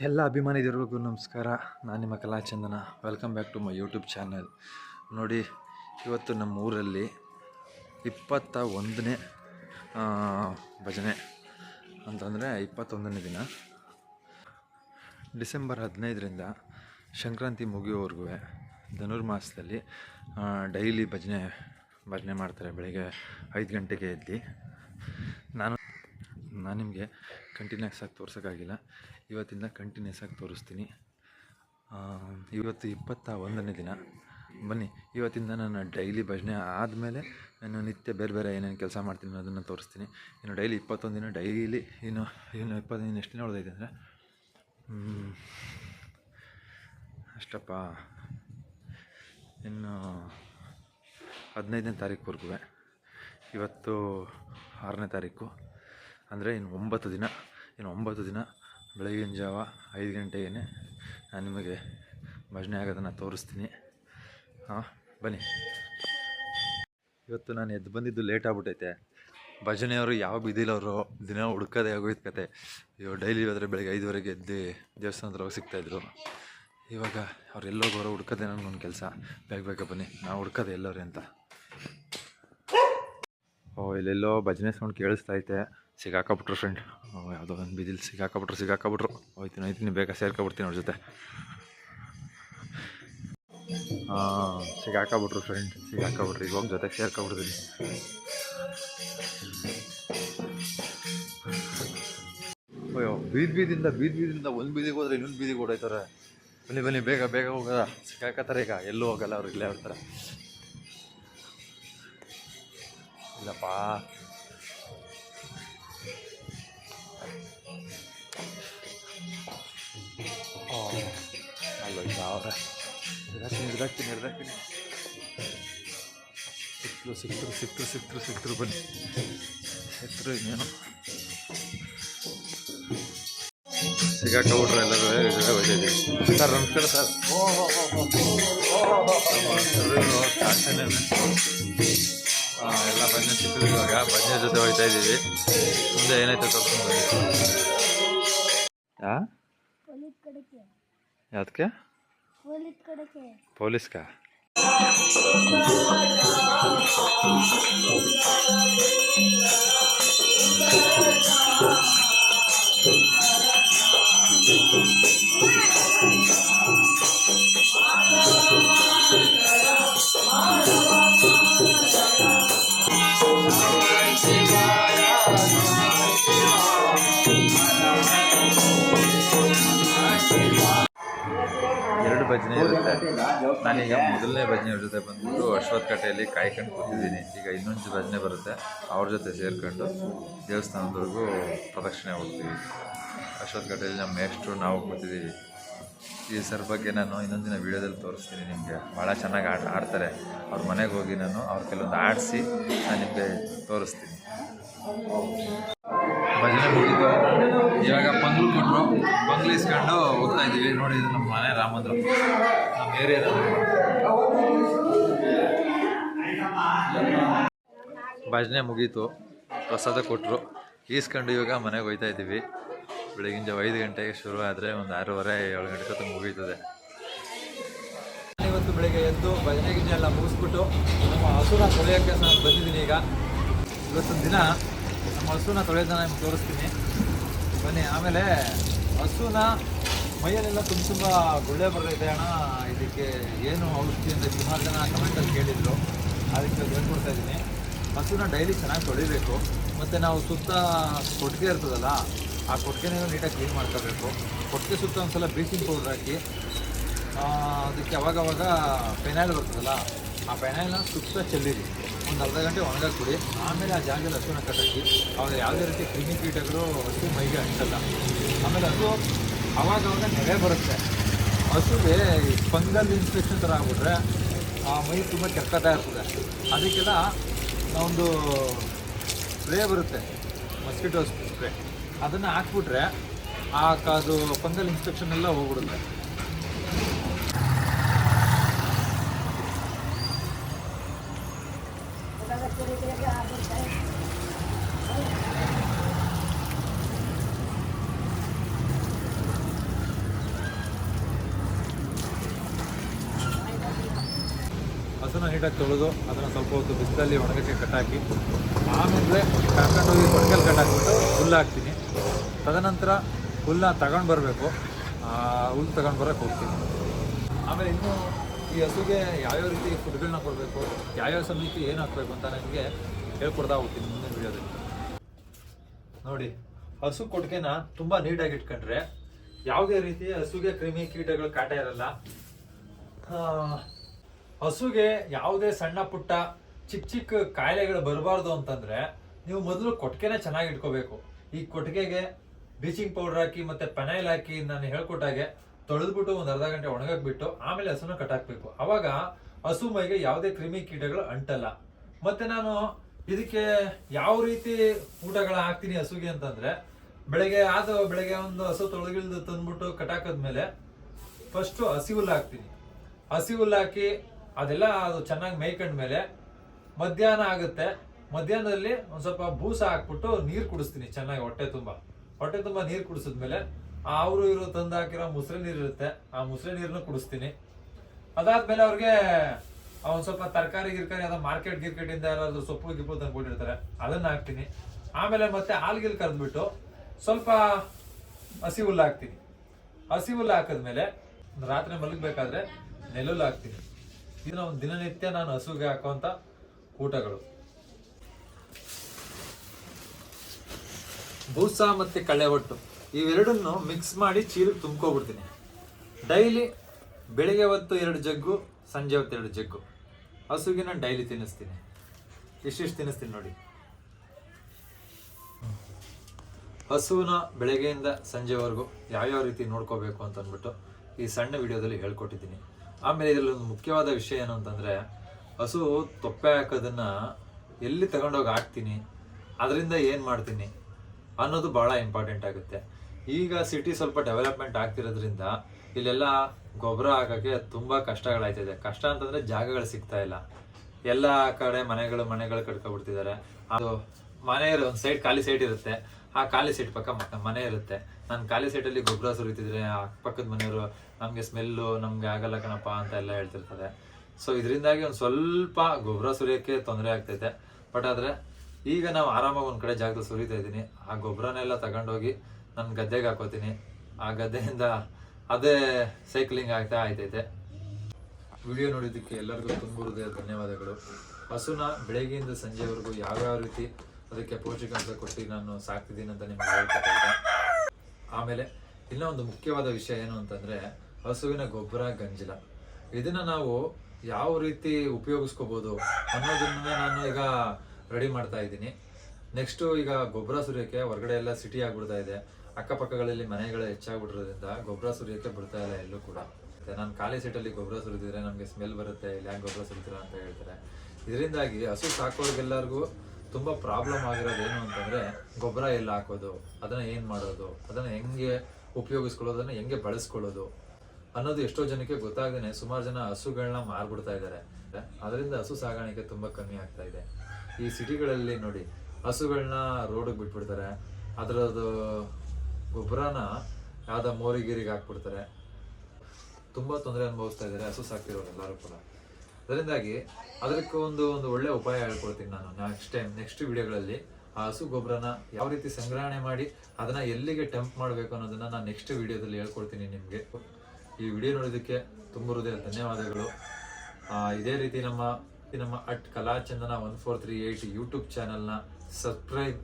ಎಲ್ಲ ಅಭಿಮಾನಿಗಳಿಗೂ ನಮಸ್ಕಾರ. ನಾನು ನಿಮ್ಮ Kalachandana. Welcome back to my YouTube channel ನೋಡಿ, ಇವತ್ತು ನಮ್ಮ ಊರಲ್ಲಿ ಇಪ್ಪತ್ತ ಒಂದನೇ ಭಜನೆ ಅಂತಂದರೆ ಇಪ್ಪತ್ತೊಂದನೇ ದಿನ. ಡಿಸೆಂಬರ್ ಹದಿನೈದರಿಂದ ಸಂಕ್ರಾಂತಿ ಮುಗಿಯೋವರೆಗೂ ಧನುರ್ಮಾಸದಲ್ಲಿ ಡೈಲಿ ಭಜನೆ ಭಜನೆ ಮಾಡ್ತಾರೆ ಬೆಳಗ್ಗೆ ಐದು ಗಂಟೆಗೆ ಎದ್ದು. ನಾನು ನಾನು ನಿಮಗೆ ಕಂಟಿನ್ಯೂಸ್ ಆಗಿ ತೋರ್ಸೋಕ್ಕಾಗಿಲ್ಲ. ಇವತ್ತಿಂದ ಕಂಟಿನ್ಯೂಸ್ ಆಗಿ ತೋರಿಸ್ತೀನಿ. ಇವತ್ತು ಇಪ್ಪತ್ತ ಒಂದನೇ ದಿನ. ಬನ್ನಿ, ಇವತ್ತಿಂದ ನಾನು ಡೈಲಿ ಭಜನೆ ಆದಮೇಲೆ ನಾನು ನಿತ್ಯ ಬೇರೆ ಬೇರೆ ಏನೇನು ಕೆಲಸ ಮಾಡ್ತೀನಿ ಅದನ್ನು ತೋರಿಸ್ತೀನಿ. ಇನ್ನು ಡೈಲಿ ಇಪ್ಪತ್ತೊಂದು ದಿನ ಡೈಲಿ ಇನ್ನು ಇನ್ನು ಇಪ್ಪತ್ತು ದಿನ ಎಷ್ಟು ದಿನ ಉಳಿದೈತೆ ಅಂದರೆ? ಅಷ್ಟಪ್ಪ. ಇನ್ನು ಹದಿನೈದನೇ ತಾರೀಕುವರೆಗೂ ಇವತ್ತು ಆರನೇ ತಾರೀಕು. ಅಂದರೆ ಇನ್ನು ಒಂಬತ್ತು ದಿನ, ಇನ್ನು ಒಂಬತ್ತು ದಿನ ಬೆಳಗಿನ ಜಾವ ಐದು ಗಂಟೆಗೇ ನಾನು ನಿಮಗೆ ಭಜನೆ ಆಗೋದನ್ನು ತೋರಿಸ್ತೀನಿ. ಹಾಂ, ಬನ್ನಿ. ಇವತ್ತು ನಾನು ಎದ್ದು ಬಂದಿದ್ದು ಲೇಟ್ ಆಗ್ಬಿಟ್ಟೈತೆ. ಭಜನೆಯವರು ಯಾವ ಬಿದ್ದಿಲ್ಲವರು ದಿನ ಹುಡ್ಕೋದೇ ಆಗೋಯ್ತು ಕತೆ. ಇವಾಗ ಡೈಲಿ ಹೋದರೆ ಬೆಳಗ್ಗೆ ಐದುವರೆಗೆ ಎದ್ದು ದೇವಸ್ಥಾನದ ಹೋಗಿ ಸಿಗ್ತಾಯಿದ್ರು ಇವಾಗ ಅವ್ರು ಎಲ್ಲೋಗೋರು ಹುಡ್ಕೋದೇನೋ ನನಗೊಂದು ಕೆಲಸ. ಬೇಗ ಬೇಗ ಬನ್ನಿ. ನಾವು ಹುಡ್ಕೋದೆ ಎಲ್ಲರೇ ಅಂತ. ಓ ಇಲ್ಲೆಲ್ಲೋ ಭಜನೆ ಸೌಂಡ್ ಕೇಳಿಸ್ತಾ ಐತೆ. ಸಿಗಾಕಬಿಟ್ರು ಫ್ರೆಂಡ್ ಯಾವುದೋ ಒಂದು ಬಿದಿಲ್ ಸಿಗಾಕಬಿಟ್ರು ಸಿಗಾಕಬಿಟ್ರು. ಹೋಯ್ತೀನಿ ಹೋಯ್ತೀನಿ, ಬೇಗ ಸೇರ್ಕೊಬಿಡ್ತೀನಿ ಅವ್ರ ಜೊತೆ. ಹಾಂ ಸಿಗಾಕಬಿಟ್ರು ಫ್ರೆಂಡ್ ಸಿಗಾಕಬಿಟ್ರು. ಇವಾಗ ಜೊತೆಗೆ ಸೇರ್ಕೊಬಿಡ್ತೀನಿ. ಅಯ್ಯೋ, ಬೀದ್ ಬೀದಿಂದ, ಬೀದಿ ಬೀದಿಂದ ಒಂದು ಬೀದಿಗೆ ಹೋದ್ರೆ ಇನ್ನೊಂದು ಬೀದಿಗೆ ಓಡಾಯ್ತಾರೆ ಬನ್ನಿ ಬನ್ನಿ, ಬೇಗ ಬೇಗ ಹೋಗೋದ. ಸಿಕ್ಕಾಕತ್ತಾರೆ ಈಗ, ಎಲ್ಲೂ ಹೋಗಲ್ಲ ಅವ್ರು ಇಲ್ಲೇ ಇರ್ತಾರೆ ಇಲ್ಲಪ್ಪ ಓ ಅಲ್ಲೋ ಅವ್ರೆ ಹಿಡ್ದಾಕ್ತೀನಿ ಹಿಡ್ದಾಕ್ತೀನಿ ಹಿಡ್ದಾಕ್ತೀನಿ ಸಿಕ್ತರು ಸಿಕ್ತರು ಸಿಕ್ತರು ಸಿಕ್ತರು ಸಿಕ್ತರು ಬನ್ನಿ ಸಿಕ್ತರು ಇನ್ನೇನು ಸಿಗಾಕೊಂಡ್ಬಿಟ್ರೆ ಎಲ್ಲರೂ ಇದ್ರೆ ಹೋಗ್ತಿದ್ದೀವಿ ಸರ್ ನಮಸ್ಕಾರ ಸರ್ ಓ ಹೋ ಹೋ ಹೋ ಕಾಣ್ತಾನೆ ಎಲ್ಲ ಭಜನೆ ಸಿಕ್ಕಿದ್ರು ಇವಾಗ. ಭಜನೆ ಜೊತೆ ಹೋಗ್ತಾ ಇದ್ದೀವಿ. ಮುಂದೆ ಏನಾಯ್ತು ತೋರ್ಸ್ಕೊಂಡು ಯಾವ್ದಕ್ಕೆ ಪೊಲೀಸ್ Thank ಪೊಲೀಸ್ಗಾ ಭಜನೆ ಇರುತ್ತೆ. ನಾನೀಗ ಮೊದಲನೇ ಭಜನೆ ಜೊತೆ ಬಂದ್ಬಿಟ್ಟು ಅಶ್ವತ್ ಕಟ್ಟೆಯಲ್ಲಿ ಕಾಯ್ಕೊಂಡು ಕೂತಿದ್ದೀನಿ. ಈಗ ಇನ್ನೊಂದು ಭಜನೆ ಬರುತ್ತೆ. ಅವ್ರ ಜೊತೆ ಸೇರ್ಕೊಂಡು ದೇವಸ್ಥಾನದವರೆಗೂ ಪ್ರದಕ್ಷಿಣೆ ಹೋಗ್ತೀವಿ. ಅಶ್ವತ್ ಕಟ್ಟೆಯಲ್ಲಿ ನಮ್ಮ ಮೇಷ್ಟ್ರು ನಾವು ಕೂತಿದ್ದೀವಿ. ಈ ಸರ್ ಬಗ್ಗೆ ನಾನು ಇನ್ನೊಂದು ದಿನ ವೀಡಿಯೋದಲ್ಲಿ ತೋರಿಸ್ತೀನಿ ನಿಮಗೆ. ಭಾಳ ಚೆನ್ನಾಗಿ ಆಟ ಆಡ್ತಾರೆ. ಅವ್ರ ಮನೆಗೆ ಹೋಗಿ ನಾನು ಅವ್ರ ಕೆಲವೊಂದು ಆಡಿಸಿ ನಾನು ನಿಮಗೆ ತೋರಿಸ್ತೀನಿ. ಮುಗಿತು ಇವಾಗ ಪಂಗ್ಲು ಕೊಟ್ಟರು ಪಂಗ್ಲು ಇಸ್ಕೊಂಡು ಹೋಗ್ತಾ ಇದ್ದೀವಿ. ನೋಡಿ ನಮ್ಮ ಮನೆ ರಾಮಂದ್ರ. ನಮ್ಮ ಏರಿಯಾದ ಭಜನೆ ಮುಗೀತು. ಪ್ರಸಾದ ಕೊಟ್ಟರು ಈಸ್ಕೊಂಡು ಇವಾಗ ಮನೆಗೆ ಹೋಗ್ತಾ ಇದ್ದೀವಿ. ಬೆಳಗಿನ ಜಾವ ಐದು ಗಂಟೆಗೆ ಶುರು ಆದರೆ ಒಂದು ಆರೂವರೆ ಏಳು ಗಂಟೆ ತನಕ ಮುಗೀತದೆ. ಇವತ್ತು ಬೆಳಗ್ಗೆ ಎದ್ದು ಭಜನೆ ಗಿಜನೆ ಎಲ್ಲ ಮುಗಿಸ್ಬಿಟ್ಟು ನಮ್ಮ ಹಸುರ ತೊಳೆಯೋಕ್ಕೆ ನಾನು ಬಂದಿದ್ದೀನಿ ಈಗ. ಇವತ್ತೊಂದು ದಿನ ನಮ್ಮ ಹಸುನ ತೊಳೆಯೋದನ್ನ ನಿಮ್ಗೆ ತೋರಿಸ್ತೀನಿ. ಬನ್ನಿ, ಆಮೇಲೆ ಹಸುನ ಮೈಯಲ್ಲೆಲ್ಲ ತುಂಬ ತುಂಬ ಗುಳ್ಳೆ ಬರ್ತೈತೆ ಅಣ್ಣ. ಇದಕ್ಕೆ ಏನು ಔಷಧಿ ಅಂತ ಸುಮಾರು ಜನ ಕಮೆಂಟಲ್ಲಿ ಕೇಳಿದರು. ಅದಕ್ಕೆ ಹೇಳ್ಕೊಡ್ತಾ ಇದ್ದೀನಿ. ಹಸುನ ಡೈಲಿ ಚೆನ್ನಾಗಿ ತೊಳಿಬೇಕು. ಮತ್ತು ನಾವು ಸುತ್ತ ಕೊಟ್ಟಿಗೆ ಇರ್ತದಲ್ಲ, ಆ ಕೊಟ್ಟಿಗೆನ ನೀಟಾಗಿ ಕ್ಲೀನ್ ಮಾಡ್ಕೋಬೇಕು. ಕೊಟ್ಟಿಗೆ ಸುತ್ತ ಒಂದು ಸಲ ಬ್ಲೀಚಿಂಗ್ ಪೌಡ್ರ್ ಹಾಕಿ ಅದಕ್ಕೆ ಅವಾಗವಾಗ ಫೆನಾಯ್ಲ್ ಬರ್ತದಲ್ಲ ಆ ಪೆನಾಯ್ಲ್ನ ಸುತ್ತ ಚೆಲ್ಲಿರಿ. ಒಂದು ಅರ್ಧ ಗಂಟೆ ಒಣಗಾಕ್ ಕೊಡಿ ಆಮೇಲೆ ಆ ಜಾಗದಲ್ಲಿ ಹಸುನ ಕಟ್ಟಾಕಿ ಅವ್ರು ಯಾವುದೇ ರೀತಿ ಕ್ರಿಮಿ ಕೀಟಗಳು ಹಸು ಮೈಗೆ ಅಂಟಲ್ಲ ಆಮೇಲೆ ಹಸು ಆವಾಗವಾಗ ನೆರೆ ಬರುತ್ತೆ. ಹಸುಗೆ ಫಂಗಲ್ ಇನ್ಫೆಕ್ಷನ್ ಥರ ಆಗ್ಬಿಟ್ರೆ ಆ ಮೈ ತುಂಬ ಕೆಕ್ಕತ್ತಾ ಇರ್ತದೆ ಅದಕ್ಕೆಲ್ಲ ಒಂದು ಸ್ಪ್ರೇ ಬರುತ್ತೆ. Mosquito spray. ಅದನ್ನು ಹಾಕ್ಬಿಟ್ರೆ ಆ ಅದು ಫಂಗಲ್ ಇನ್ಫೆಕ್ಷನ್ ಎಲ್ಲ ಹೋಗ್ಬಿಡುತ್ತೆ. ಹಸನ ನೀಟಾಗಿ ತೊಳೆದು ಅದನ್ನು ಸ್ವಲ್ಪ ಹೊತ್ತು ಬಿಸಿಲಲ್ಲಿ ಒಣಗಕ್ಕೆ ಕಟ್ಟಾಕಿ, ಆಮೇಲೆ ಕರ್ಕೊಂಡೋಗಿ ಕೊಟ್ಕಲ್ಲಿ ಕಟ್ಟಾಕ್ಬಿಟ್ಟು ಹುಲ್ಲು ಹಾಕ್ತೀನಿ. ತದನಂತರ ಹುಲ್ಲನ್ನ ತಗೊಂಡು ಬರಬೇಕು. ಹುಲ್ಲು ತಗೊಂಡು ಬರೋಕ್ಕೆ ಹೋಗ್ತೀನಿ. ಆಮೇಲೆ ಇನ್ನೂ ಈ ಹಸುಗೆ ಯಾವ್ಯಾವ ರೀತಿ ಫುಡ್ಗಳನ್ನ ಕೊಡಬೇಕು, ಯಾವ್ಯಾವ ಸಮಯಕ್ಕೆ ಏನು ಹಾಕ್ಬೇಕು ಅಂತ ನನಗೆ ಹೇಳ್ಕೊಡ್ತಾ ಹೋಗ್ತೀನಿ ಮುಂದಿನ ವಿಡಿಯೋದಲ್ಲಿ ನೋಡಿ, ಹಸು ಕೊಟ್ಟಿಗೆನ ತುಂಬಾ ನೀಟಾಗಿ ಇಟ್ಕೊಂಡ್ರೆ ಯಾವುದೇ ರೀತಿ ಹಸುಗೆ ಕ್ರಿಮಿ ಕೀಟಗಳು ಕಾಟ ಇರಲ್ಲ. ಹಸುಗೆ ಯಾವುದೇ ಸಣ್ಣ ಪುಟ್ಟ ಚಿಕ್ಕ ಚಿಕ್ಕ ಕಾಯಿಲೆಗಳು ಬರಬಾರ್ದು ಅಂತಂದ್ರೆ ನೀವು ಮೊದಲು ಕೊಟ್ಟಿಗೆನ ಚೆನ್ನಾಗಿ ಇಟ್ಕೋಬೇಕು. ಈ ಕೊಟ್ಟಿಗೆಗೆ ಬ್ಲೀಚಿಂಗ್ ಪೌಡರ್ ಹಾಕಿ ಮತ್ತೆ ಪೆನೈಲ್ ಹಾಕಿ ನಾನು ಹೇಳ್ಕೊಟ್ಟಾಗೆ ತೊಳೆದ್ಬಿಟ್ಟು ಒಂದು ಅರ್ಧ ಗಂಟೆ ಒಣಗಕ್ ಬಿಟ್ಟು ಆಮೇಲೆ ಹಸುನ ಕಟ್ಟಾಕ್ಬೇಕು. ಅವಾಗ ಹಸು ಮೈಗೆ ಯಾವುದೇ ಕ್ರಿಮಿ ಕೀಟಗಳು ಅಂಟಲ್ಲ. ಮತ್ತೆ ನಾನು ಇದಕ್ಕೆ ಯಾವ ರೀತಿ ಊಟಗಳ ಹಾಕ್ತೀನಿ ಹಸುಗೆ ಅಂತಂದ್ರೆ, ಬೆಳಗ್ಗೆ ಆದ ಬೆಳಗ್ಗೆ ಒಂದು ಹಸು ತೊಳೆಗಿಳ್ದು ತಂದ್ಬಿಟ್ಟು ಕಟಾಕದ್ಮೇಲೆ ಫಸ್ಟ್ ಹಸಿ ಹುಲ್ಲು ಹಾಕ್ತೀನಿ. ಹಸಿ ಹುಲ್ಲು ಹಾಕಿ ಅದೆಲ್ಲ ಅದು ಚೆನ್ನಾಗಿ ಮೇಯ್ಕೊಂಡ್ಮೇಲೆ ಮಧ್ಯಾಹ್ನ ಆಗುತ್ತೆ. ಮಧ್ಯಾಹ್ನದಲ್ಲಿ ಒಂದು ಸ್ವಲ್ಪ ಬೂಸ ಹಾಕ್ಬಿಟ್ಟು ನೀರು ಕುಡಿಸ್ತೀನಿ ಚೆನ್ನಾಗಿ ಹೊಟ್ಟೆ ತುಂಬಾ. ಹೊಟ್ಟೆ ತುಂಬಾ ನೀರು ಕುಡಿಸಿದ್ಮೇಲೆ ಅವರು ಇರೋ ತಂದು ಹಾಕಿರೋ ಮುಸ್ರೆ ನೀರು ಇರುತ್ತೆ, ಆ ಮುಸ್ರೆ ನೀರನ್ನು ಕುಡಿಸ್ತೀನಿ. ಅದಾದ್ಮೇಲೆ ಅವ್ರಿಗೆ ಅವ್ನು ಸ್ವಲ್ಪ ತರಕಾರಿ, ಗಿರ್ಕಾರಿ ಅದ ಮಾರ್ಕೆಟ್ ಗಿರ್ಕೆಟಿಂದ ಯಾರಾದ್ರು ಸೊಪ್ಪು, ಗಿಪ್ಪು ತಂದ್ಬಿಟ್ಟಿರ್ತಾರೆ ಅದನ್ನ ಹಾಕ್ತೀನಿ. ಆಮೇಲೆ ಮತ್ತೆ ಹಾಲ್ಗಿಲ್ ಕರೆದ್ಬಿಟ್ಟು ಸ್ವಲ್ಪ ಹಸಿ ಹುಲ್ಲು ಹಾಕ್ತೀನಿ. ಹಸಿ ಹುಲ್ಲು ಹಾಕಿದ್ಮೇಲೆ ರಾತ್ರಿ ಮಲಗಬೇಕಾದ್ರೆ ನೆಲ್ಲುಲ್ಲು ಹಾಕ್ತೀನಿ. ಇದನ್ನ ಒಂದು ದಿನನಿತ್ಯ ನಾನು ಹಸುಗೆ ಹಾಕುವಂಥ ಊಟಗಳು. ಬೂಸ ಮತ್ತೆ ಕಳೆ ಒಟ್ಟು ಇವೆರಡನ್ನು ಮಿಕ್ಸ್ ಮಾಡಿ ಚೀಲಕ್ಕೆ ತುಂಬ್ಕೊಬಿಡ್ತೀನಿ. ಡೈಲಿ ಬೆಳಿಗ್ಗೆ ಹೊತ್ತು ಎರಡು ಜಗ್ಗು, ಸಂಜೆ ಹೊತ್ತು ಎರಡು ಜಗ್ಗು. ಹಸುಗೆ ನಾನು ಡೈಲಿ ತಿನ್ನಿಸ್ತೀನಿ. ಇಷ್ಟಿಷ್ಟು ತಿನ್ನಿಸ್ತೀನಿ ನೋಡಿ. ಹಸುವಿನ ಬೆಳಗ್ಗೆಯಿಂದ ಸಂಜೆವರೆಗೂ ಯಾವ್ಯಾವ ರೀತಿ ನೋಡ್ಕೋಬೇಕು ಅಂತ ಅಂದ್ಬಿಟ್ಟು ಈ ಸಣ್ಣ ವಿಡಿಯೋದಲ್ಲಿ ಹೇಳ್ಕೊಟ್ಟಿದ್ದೀನಿ. ಆಮೇಲೆ ಇದರಲ್ಲಿ ಒಂದು ಮುಖ್ಯವಾದ ವಿಷಯ ಏನು ಅಂತಂದರೆ, ಹಸು ತೊಪ್ಪೆ ಹಾಕೋದನ್ನ ಎಲ್ಲಿ ತಗೊಂಡೋಗಿ ಹಾಕ್ತೀನಿ, ಅದರಿಂದ ಏನು ಮಾಡ್ತೀನಿ ಅನ್ನೋದು ಭಾಳ ಇಂಪಾರ್ಟೆಂಟ್ ಆಗುತ್ತೆ. ಈಗ ಸಿಟಿ ಸ್ವಲ್ಪ ಡೆವಲಪ್ಮೆಂಟ್ ಆಗ್ತಿರೋದ್ರಿಂದ ಇಲ್ಲೆಲ್ಲ ಗೊಬ್ಬರ ಹಾಕೋಕ್ಕೆ ತುಂಬ ಕಷ್ಟಗಳಾಯ್ತಿದೆ. ಕಷ್ಟ ಅಂತಂದ್ರೆ ಜಾಗಗಳು ಸಿಗ್ತಾ ಇಲ್ಲ. ಎಲ್ಲ ಕಡೆ ಮನೆಗಳು ಮನೆಗಳು ಕಟ್ಕೊಬಿಡ್ತಿದ್ದಾರೆ. ಅದು ಮನೆ ಇರೋ- ಒಂದು ಸೈಡ್ ಖಾಲಿ ಸೈಟ್ ಇರುತ್ತೆ. ಆ ಖಾಲಿ ಸೈಟ್ ಪಕ್ಕ ಮನೆ ಇರುತ್ತೆ. ನಾನು ಖಾಲಿ ಸೈಟಲ್ಲಿ ಗೊಬ್ಬರ ಸುರಿತಿದ್ರೆ ಅಕ್ಕಪಕ್ಕದ ಮನೆಯವರು ನಮಗೆ ಸ್ಮೆಲ್ಲು ನಮಗೆ ಆಗಲ್ಲ ಕಣಪ್ಪ ಅಂತ ಎಲ್ಲ ಹೇಳ್ತಿರ್ತಾರೆ. ಸೊ ಇದರಿಂದಾಗಿ ಒಂದು ಸ್ವಲ್ಪ ಗೊಬ್ಬರ ಸುರಿಯೋಕ್ಕೆ ತೊಂದರೆ ಆಗ್ತೈತೆ. ಬಟ್ ಆದ್ರೆ ಈಗ ನಾವು ಆರಾಮಾಗಿ ಒಂದು ಕಡೆ ಜಾಗದಲ್ಲಿ ಸುರಿತಾ ಇದ್ದೀನಿ. ಆ ಗೊಬ್ಬರನೆಲ್ಲ ತಗೊಂಡೋಗಿ ನನ್ನ ಗದ್ದೆಗೆ ಹಾಕೋತೀನಿ. ಆ ಗದ್ದೆಯಿಂದ ಅದೇ ಸೈಕ್ಲಿಂಗ್ ಆಗ್ತಾ ಆಯ್ತೈತೆ. ವಿಡಿಯೋ ನೋಡಿದ್ದಕ್ಕೆ ಎಲ್ಲರಿಗೂ ತುಂಬ ಹೃದಯ ಧನ್ಯವಾದಗಳು. ಹಸುನ ಬೆಳಗ್ಗೆಯಿಂದ ಸಂಜೆವರೆಗೂ ಯಾವ್ಯಾವ ರೀತಿ ಅದಕ್ಕೆ ಪೌಷ್ಟಿಕಾಂಶ ಕೊಟ್ಟು ನಾನು ಸಾಕ್ತಿದ್ದೀನಿ ಅಂತ ನಿಮ್ಗೆ ಹೇಳ್ತಾ ಆಮೇಲೆ ಇನ್ನೂ ಒಂದು ಮುಖ್ಯವಾದ ವಿಷಯ ಏನು ಅಂತಂದ್ರೆ ಹಸುವಿನ ಗೊಬ್ಬರ ಗಂಜಲ. ಇದನ್ನ ನಾವು ಯಾವ ರೀತಿ ಉಪಯೋಗಿಸ್ಕೋಬೋದು ಅನ್ನೋದನ್ನ ನಾನು ಈಗ ರೆಡಿ ಮಾಡ್ತಾ ಇದ್ದೀನಿ. ನೆಕ್ಸ್ಟ್ ಈಗ ಗೊಬ್ಬರ ಸುರಿಯೋಕ್ಕೆ ಹೊರಗಡೆ ಎಲ್ಲ ಸಿಟಿ ಆಗ್ಬಿಡ್ತಾ ಇದೆ. ಅಕ್ಕಪಕ್ಕಗಳಲ್ಲಿ ಮನೆಗಳು ಹೆಚ್ಚಾಗ್ಬಿಟ್ಟಿರೋದ್ರಿಂದ ಗೊಬ್ಬರ ಸುರಿಯೋಕ್ಕೆ ಬಿಡ್ತಾ ಇಲ್ಲ ಎಲ್ಲೂ ಕೂಡ. ನಾನು ಖಾಲಿ ಸೀಟಲ್ಲಿ ಗೊಬ್ಬರ ಸುರಿದಿದ್ರೆ ನಮಗೆ ಸ್ಮೆಲ್ ಬರುತ್ತೆ, ಇಲ್ಲಿ ಯಾಕೆ ಗೊಬ್ಬರ ಸುರಿತೀರ? ಅಂತ ಹೇಳ್ತಾರೆ. ಇದರಿಂದಾಗಿ ಹಸು ಸಾಕೋರಿಗೆಲ್ಲರಿಗೂ ತುಂಬ ಪ್ರಾಬ್ಲಮ್ ಆಗಿರೋದು ಏನು ಅಂತಂದರೆ ಗೊಬ್ಬರ ಎಲ್ಲ ಹಾಕೋದು, ಅದನ್ನು ಏನು ಮಾಡೋದು, ಅದನ್ನು ಹೆಂಗೆ ಉಪಯೋಗಿಸ್ಕೊಳ್ಳೋದು, ಅದನ್ನ ಹೆಂಗೆ ಬಳಸ್ಕೊಳ್ಳೋದು ಅನ್ನೋದು ಎಷ್ಟೋ ಜನಕ್ಕೆ ಗೊತ್ತಾಗದೇ ಸುಮಾರು ಜನ ಹಸುಗಳನ್ನ ಮಾರ್ಬಿಡ್ತಾ ಇದ್ದಾರೆ. ಅದರಿಂದ ಹಸು ಸಾಗಾಣಿಕೆ ತುಂಬ ಕಮ್ಮಿ ಆಗ್ತಾ ಇದೆ. ಈ ಸಿಟಿಗಳಲ್ಲಿ ನೋಡಿ ಹಸುಗಳನ್ನ ರೋಡಿಗೆ ಬಿಟ್ಬಿಡ್ತಾರೆ. ಅದರದ್ದು ಗೊಬ್ಬರನ ಯಾವ್ದ ಮೋರಿಗಿರಿಗೆ ಹಾಕ್ಬಿಡ್ತಾರೆ. ತುಂಬಾ ತೊಂದರೆ ಅನುಭವಿಸ್ತಾ ಇದ್ದಾರೆ, ಹಸು ಸಾಕಿರೋರು ಎಲ್ಲರೂ ಕೂಡ. ಅದರಿಂದಾಗಿ ಅದಕ್ಕೆ ಒಂದು ಒಂದು ಒಳ್ಳೆ ಉಪಾಯ ಹೇಳ್ಕೊಡ್ತೀನಿ ನಾನು ನೆಕ್ಸ್ಟ್ ಟೈಮ್ ನೆಕ್ಸ್ಟ್ ವಿಡಿಯೋಗಳಲ್ಲಿ ಆ ಹಸು ಗೊಬ್ಬರನ ಯಾವ ರೀತಿ ಸಂಗ್ರಹಣೆ ಮಾಡಿ ಅದನ್ನ ಎಲ್ಲಿಗೆ ಟೆಂಪ್ ಮಾಡಬೇಕು ಅನ್ನೋದನ್ನ ನಾನು ನೆಕ್ಸ್ಟ್ ವಿಡಿಯೋದಲ್ಲಿ ಹೇಳ್ಕೊಡ್ತೀನಿ ನಿಮಗೆ. ಈ ವಿಡಿಯೋ ನೋಡೋದಕ್ಕೆ ತುಂಬ ಹೃದಯ ಧನ್ಯವಾದಗಳು. ಇದೇ ರೀತಿ ನಮ್ಮ ನಮ್ಮ at Kalachandana one four three eight YouTube ಚಾನಲ್ನ ಸಬ್ಸ್ಕ್ರೈಬ್